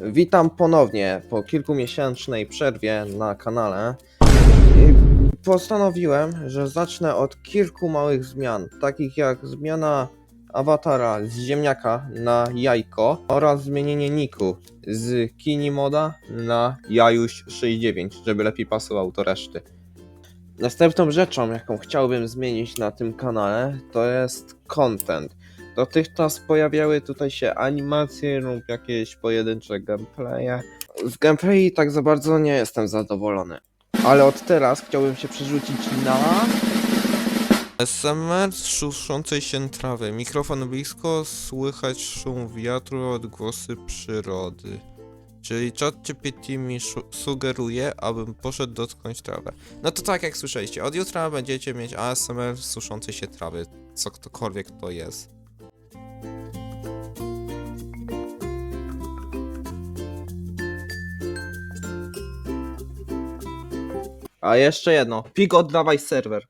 Witam ponownie po kilkumiesięcznej przerwie na kanale. Postanowiłem, że zacznę od kilku małych zmian, takich jak zmiana awatara z ziemniaka na jajko oraz zmienienie niku z Kini Moda na Jajuś69, żeby lepiej pasował do reszty. Następną rzeczą, jaką chciałbym zmienić na tym kanale, to jest content. Dotychczas pojawiały tutaj się animacje lub jakieś pojedyncze gameplaye. Z gameplay tak za bardzo nie jestem zadowolony. Ale od teraz chciałbym się przerzucić na... SMR z szuszącej się trawy. Mikrofon blisko, słychać szum wiatru, odgłosy przyrody. Czyli chat GPT mi sugeruje, abym poszedł dotknąć trawę. No to tak jak słyszeliście, od jutra będziecie mieć ASMR suszącej się trawy. Co ktokolwiek to jest. A jeszcze jedno. Pik oddawaj serwer.